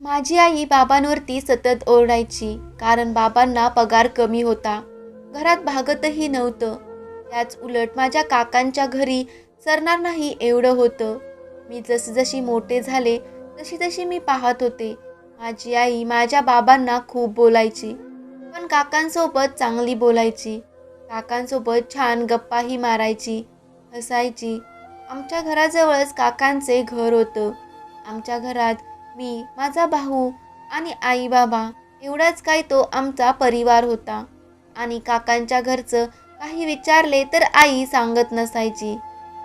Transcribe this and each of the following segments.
माझी आई बाबांवरती सतत ओरडायची कारण बाबांना पगार कमी होता. घरात भागतही नव्हतं. त्याच उलट माझ्या काकांच्या घरी सरणार नाही एवढं होतं. मी जसजशी मोठे झाले तशी तशी मी पाहत होते. माझी आई माझ्या बाबांना खूप बोलायची पण काकांसोबत चांगली बोलायची. काकांसोबत छान गप्पाही मारायची हसायची. आमच्या घराजवळच काकांचे घर होतं. आमच्या घरात मी माझा भाऊ आणि आई बाबा एवढाच काय तो आमचा परिवार होता. आणि काकांच्या घरचं काही विचारले तर आई सांगत नसायची.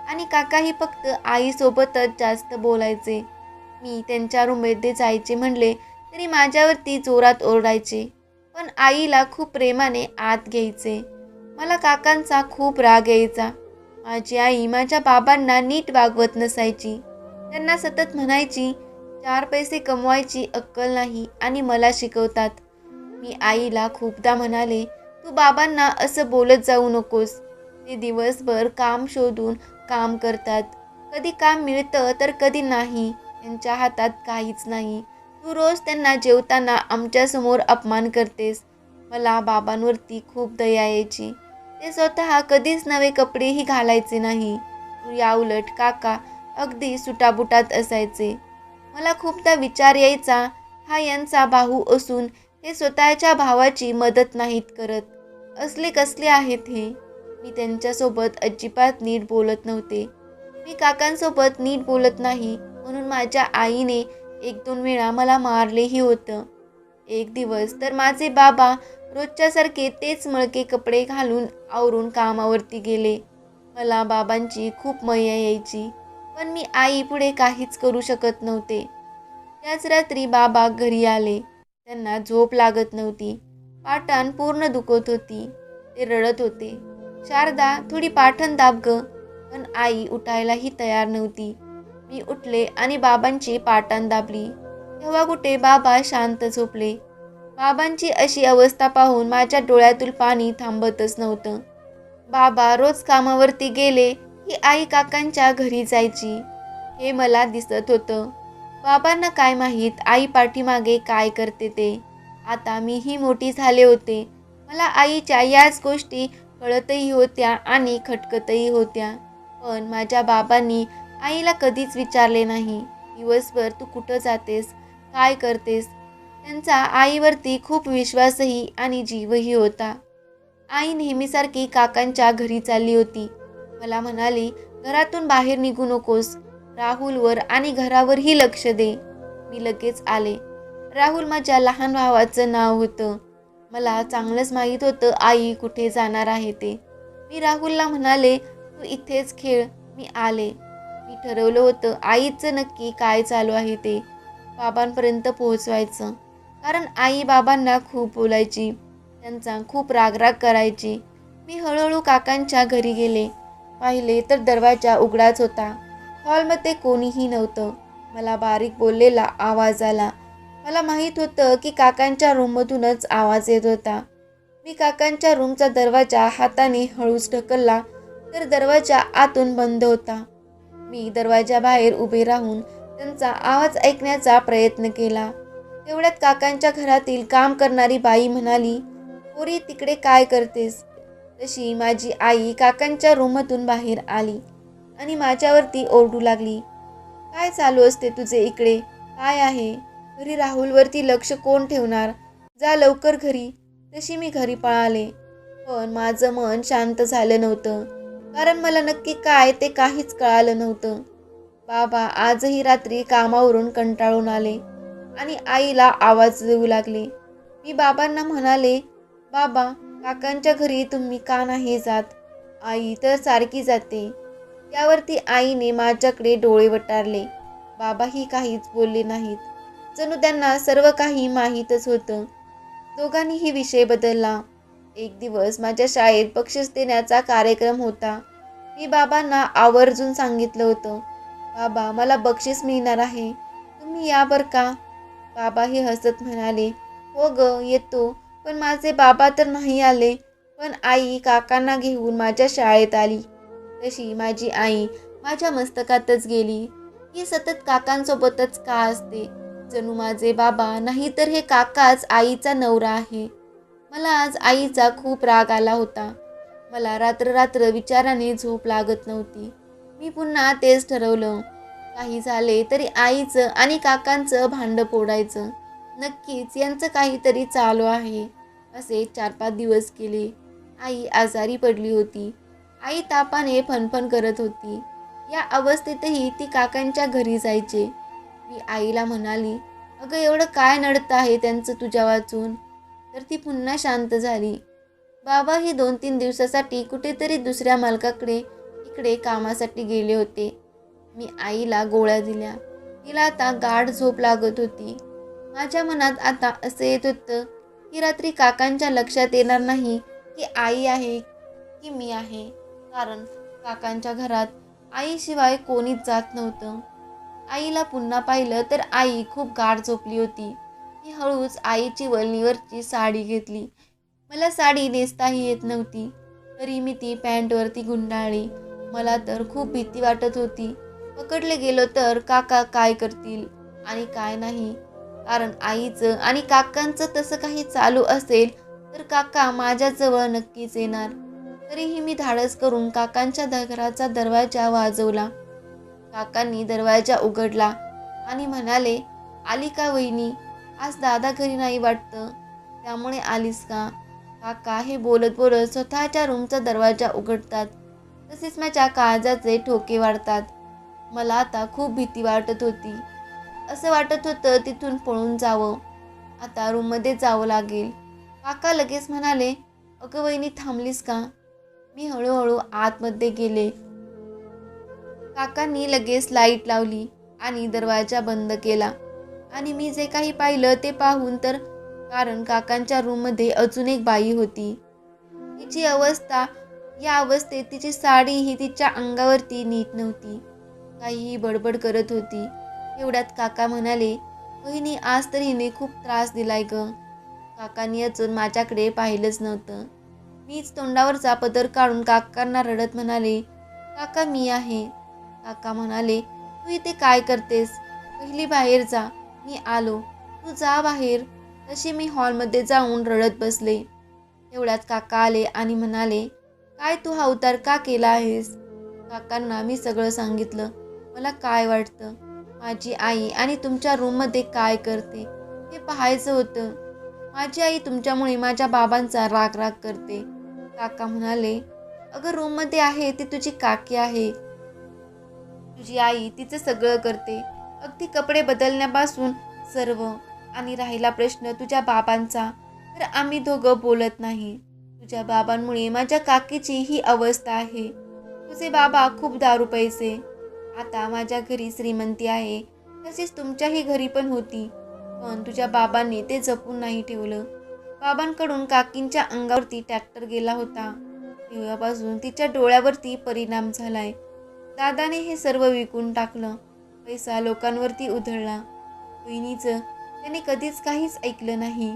आणि काकाही फक्त आईसोबतच जास्त बोलायचे. मी त्यांच्या रूममध्ये जायचे म्हणले तरी माझ्यावरती जोरात ओरडायचे. पण आईला खूप प्रेमाने आत घ्यायचे. मला काकांचा खूप राग यायचा. माझी आई माझ्या बाबांना नीट वागवत नसायची. त्यांना सतत म्हणायची चार पैसे कमवायची अक्कल नाही आणि मला शिकवतात. मी आईला खूपदा म्हणाले तू बाबांना असं बोलत जाऊ नकोस. ते दिवसभर काम शोधून काम करतात. कधी काम मिळतं तर कधी नाही. त्यांच्या हातात काहीच नाही. तू रोज त्यांना जेवताना आमच्यासमोर अपमान करतेस. मला बाबांवरती खूप दया यायची. ते स्वतः कधीच नवे कपडेही घालायचे नाही. याउलट काका अगदी सुटाबुटात असायचे. मला खूपदा विचार यायचा हा यांचा भाऊ असून हे स्वतःच्या भावाची मदत नाहीत करत. असले कसले आहेत हे? मी त्यांच्यासोबत अजिबात नीट बोलत नव्हते. मी काकांसोबत नीट बोलत नाही म्हणून माझ्या आईने एक दोन वेळा मला मारलेही होतं. एक दिवस तर माझे बाबा रोजच्यासारखे तेच मळके कपडे घालून आवरून कामावरती गेले. मला बाबांची खूप मया यायची. पण मी आई पुढे काहीच करू शकत नव्हते. त्याच रात्री बाबा घरी आले. त्यांना झोप लागत नव्हती. पाठण पूर्ण दुखत होती. ते रडत होते. शारदा थोडी पाठण दाब ग. पण आई उठायलाही तयार नव्हती. मी उठले आणि बाबांची पाटण दाबली. तेव्हा कुठे बाबा शांत झोपले. बाबांची अशी अवस्था पाहून माझ्या डोळ्यातून पाणी थांबतच नव्हतं. बाबा रोज कामावरती गेले. ही आई काकांच्या घरी जायची. हे मला दिसत होतं. बाबांना काय माहीत आई पाठीमागे काय करते ते. आता मीही मोठी झाले होते. मला आईच्या याच गोष्टी कळतही होत्या आणि खटकतही होत्या. पण माझ्या बाबांनी आईला कधीच विचारले नाही. दिवसभर तू कुठं जातेस? काय करतेस? त्यांचा आईवरती खूप विश्वासही आणि जीवही होता. आई नेहमीसारखी काकांच्या घरी चालली होती. मला म्हणाली घरातून बाहेर निघू नकोस. राहुलवर आणि घरावरही लक्ष दे. मी लगेच आले. राहुल माझ्या लहान भावाचं नाव होतं. मला चांगलंच माहीत होतं आई कुठे जाणार आहे ते. मी राहुलला म्हणाले तू इथेच खेळ. मी आले. मी ठरवलं होतं आईचं नक्की काय चालू आहे ते बाबांपर्यंत पोहोचवायचं. कारण आई बाबांना खूप बोलायची त्यांचा खूप रागराग करायची. मी हळूहळू काकांच्या घरी गेले. पाहिले तर दरवाजा उघडाच होता. हॉलमध्ये कोणीही नव्हतं. मला बारीक बोललेला आवाज आला. मला माहीत होतं की काकांच्या रूममधूनच आवाज येत होता. मी काकांच्या रूमचा दरवाजा हाताने हळूच ढकलला तर दरवाजा आतून बंद होता. मी दरवाजाबाहेर उभे राहून त्यांचा आवाज ऐकण्याचा प्रयत्न केला. तेवढ्यात काकांच्या घरातील काम करणारी बाई म्हणाली पोरी तिकडे काय करतेस? तशी माझी आई काकांच्या रूममधून बाहेर आली आणि माझ्यावरती ओरडू लागली. काय चालू असते तुझे इकडे? काय आहे? घरी राहुलवरती लक्ष कोण ठेवणार? जा लवकर घरी. तशी मी घरी पळाले. पण माझं मन शांत झालं नव्हतं. कारण मला नक्की काय ते काहीच कळालं नव्हतं. बाबा आजही रात्री कामावरून कंटाळून आले आणि आईला आवाज देऊ लागले. मी बाबांना म्हणाले बाबा काकांच्या घरी तुम्ही का नाही जात? आई तर सारखी जाते. त्यावरती आईने माझ्याकडे डोळे वटारले. बाबाही काहीच बोलले नाहीत. जणू त्यांना सर्व काही माहीतच होतं. दोघांनीही विषय बदलला. एक दिवस माझ्या शाळेत बक्षीस देण्याचा कार्यक्रम होता. मी बाबांना आवर्जून सांगितलं होतं. बाबा मला बक्षीस मिळणार आहे. तुम्ही या बरं का? बाबाही हसत म्हणाले. हो ग येतो. पण माझे बाबा तर नाही आले. पण आई काकांना घेऊन माझ्या शाळेत आली. तशी माझी आई माझ्या मस्तकातच गेली. ही सतत काकांसोबतच का असते? जणू माझे बाबा नाही तर हे काकाच आईचा नवरा आहे. मला आज आईचा खूप राग आला होता. मला रात्र रात्र विचाराने झोप लागत नव्हती. मी पुन्हा तेच ठरवलं. काही झाले तरी आईचं आणि काकांचं भांडं फोडायचं. नक्कीच यांचं काहीतरी चालू आहे. असे चार पाच दिवस गेले आई आजारी पडली होती. आई तापाने फणफण करत होती. या अवस्थेतही ती काकांच्या घरी जायचे. मी आईला म्हणाली अगं एवढं काय नडतं आहे त्यांचं तुझ्या वाचून? तर ती पुन्हा शांत झाली. बाबा हे दोन तीन दिवसासाठी कुठेतरी दुसऱ्या मालकाकडे इकडे कामासाठी गेले होते. मी आईला गोळ्या दिल्या. तिला आता गाढ झोप लागत होती. माझ्या मनात आता असं येत होतं की रात्री काकांच्या लक्षात येणार नाही की आई आहे की मी आहे. कारण काकांच्या घरात आईशिवाय कोणीच जात नव्हतं. आईला पुन्हा पाहिलं तर आई खूप गाढ झोपली होती. मी हळूच आईची वळणीवरची साडी घेतली. मला साडी नेसताही येत नव्हती. तरी मी ती पॅन्टवरती गुंडाळली. मला तर खूप भीती वाटत होती. पकडले गेलो तर काका काय करतील? आणि काय नाही? कारण आईचं आणि काकांचं तसं काही चालू असेल तर काका माझ्याजवळ नक्कीच येणार. तरीही मी धाडस करून काकांच्या घराचा दरवाजा वाजवला. काकांनी दरवाजा उघडला आणि म्हणाले आली का वहिनी? आज दादा घरी नाही वाटतं. त्यामुळे आलीस का? काका हे बोलत बोलत स्वतःच्या रूमचा दरवाजा उघडतात. तसेच माझ्या काळजाचे ठोके वाढतात. मला आता खूप भीती वाटत होती. असं वाटत होतं तिथून पळून जावं. आता रूममध्ये जावं लागेल. काका लगेच म्हणाले अगं वहिनी थांबलीस का? मी हळूहळू आतमध्ये गेले. काकांनी लगेच लाइट लावली आणि दरवाजा बंद केला. आणि मी जे काही पाहिलं ते पाहून तर कारण काकांच्या रूममध्ये अजून एक बाई होती. तिची अवस्था या अवस्थेत तिची साडी ही तिच्या अंगावरती नीट नव्हती. काहीही बडबड करत होती. एवढ्यात काका म्हणाले बहिणी आज तर हिने खूप त्रास दिलाय ग. काकांनी अजून माझ्याकडे पाहिलंच नव्हतं. मीच तोंडावरचा पदर काढून काकांना रडत म्हणाले काका मी आहे. काका म्हणाले तू इथे काय करतेस? पहिली बाहेर जा. मी आलो. तू जा बाहेर. तशी मी हॉलमध्ये जाऊन रडत बसले. तेवढ्यात काका आले आणि म्हणाले काय तू हा उतार का केला आहेस? काकांना मी सगळं सांगितलं. मला काय वाटतं? माझी आई आणि तुमच्या रूममध्ये काय करते? हे पाहायचं होतं. माझी आई तुमच्यामुळे माझ्या बाबांचा राग राग करते. काका म्हणाले अगं रूममध्ये आहे ती तुझी काकी आहे. तुझी आई तिचं सगळं करते. अगदी कपडे बदलण्यापासून सर्व आणि राहिला प्रश्न तुझ्या बाबांचा. तर आम्ही दोघं बोलत नाही. तुझ्या बाबांमुळे माझ्या काकीची ही अवस्था आहे. तुझे बाबा खूप दारू पैसे आता माझ्या घरी श्रीमंती आहे. तसेच तुमच्याही घरी पण होती. पण तुझ्या बाबांनी ते जपून नाही ठेवलं. बाबांकडून काकींच्या अंगावरती ट्रॅक्टर गेला होता. तेव्हापासून तिच्या डोळ्यावरती परिणाम झालाय. दादाने हे सर्व विकून टाकलं. पैसा लोकांवरती उधळला. बहिणीचं त्याने कधीच काहीच ऐकलं नाही.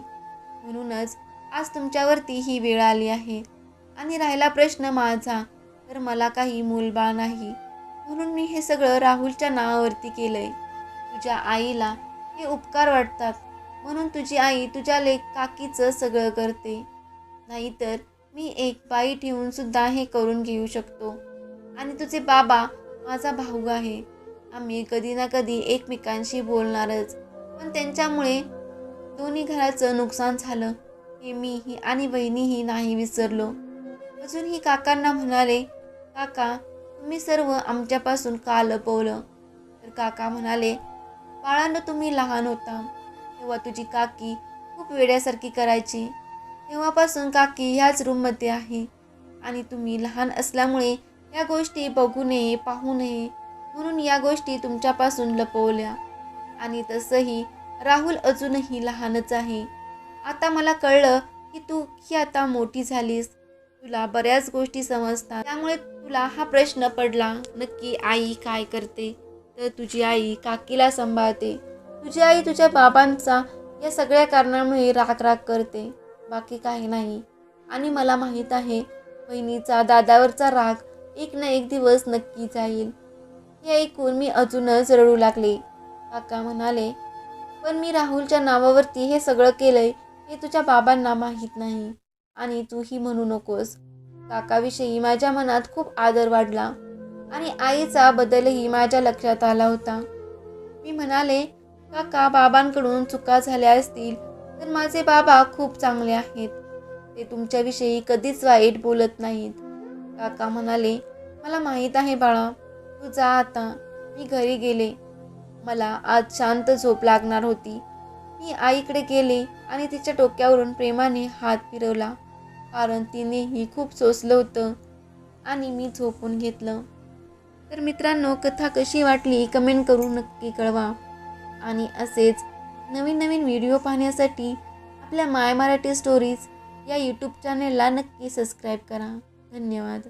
म्हणूनच आज तुमच्यावरती ही वेळ आली आहे. आणि राहिला प्रश्न माझा. तर मला काही मूलबाळ नाही. म्हणून मी हे सगळं राहुलच्या नावावरती केलं आहे तुझ्या आईला हे उपकार वाटतात. म्हणून तुझी आई तुझ्या लेख काकीचं सगळं करते. नाहीतर मी एक बाई ठेवून सुद्धा हे करून घेऊ शकतो. आणि तुझे बाबा माझा भाऊ आहे. आम्ही कधी ना कधी एकमेकांशी बोलणारच. पण त्यांच्यामुळे दोन्ही घराचं नुकसान झालं. हे मीही आणि बहिणीही नाही विसरलो. अजूनही काकांना म्हणाले काका तुम्ही सर्व आमच्यापासून का लपवलं तर काका म्हणाले बाळानं तुम्ही लहान होता. तेव्हा तुझी काकी खूप वेड्यासारखी करायची. तेव्हापासून काकी ह्याच रूममध्ये आहे. आणि तुम्ही लहान असल्यामुळे या गोष्टी बघू नये पाहू नये. म्हणून या गोष्टी तुमच्यापासून लपवल्या. आणि तसंही राहुल अजूनही लहानच आहे. आता मला कळलं की तू ही आता मोठी झालीस. तुला बऱ्याच गोष्टी समजतात. त्यामुळे तुला हा प्रश्न पडला नक्की आई काय करते? तर तुझी आई काकीला सांभाळते. तुझी आई तुझ्या बाबांचा या सगळ्या कारणामुळे राग राग करते. बाकी काही नाही. आणि मला माहीत आहे बहिणीचा दादावरचा राग एक ना एक दिवस नक्की जाईल. हे ऐकून मी अजूनच रडू लागले. काका म्हणाले पण मी राहुलच्या नावावरती हे सगळं केलंय हे तुझ्या बाबांना माहीत नाही. आणि तूही म्हणू नकोस. काकाविषयी माझ्या मनात खूप आदर वाढला आणि आईचा बदलही माझ्या लक्षात आला होता. मी म्हणाले काका बाबांकडून चुका झाल्या असतील तर माझे बाबा खूप चांगले आहेत. ते तुमच्याविषयी कधीच वाईट बोलत नाहीत. काका म्हणाले मला माहीत आहे बाळा तू जा आता. मी घरी गेले. मला आज शांत झोप लागणार होती. मी आईकडे गेले आणि तिच्या डोक्यावरून प्रेमाने हात फिरवला. कारण तिनेही खूप सोसलं होतं आणि मी झोपून घेतलं. तर मित्रांनो कथा कशी वाटली कमेंट करून नक्की कळवा. आणि असेच नवीन नवीन व्हिडिओ पाहण्यासाठी आपल्या माय मराठी स्टोरीज या यूट्यूब चॅनेलला नक्की सबस्क्राईब करा. धन्यवाद.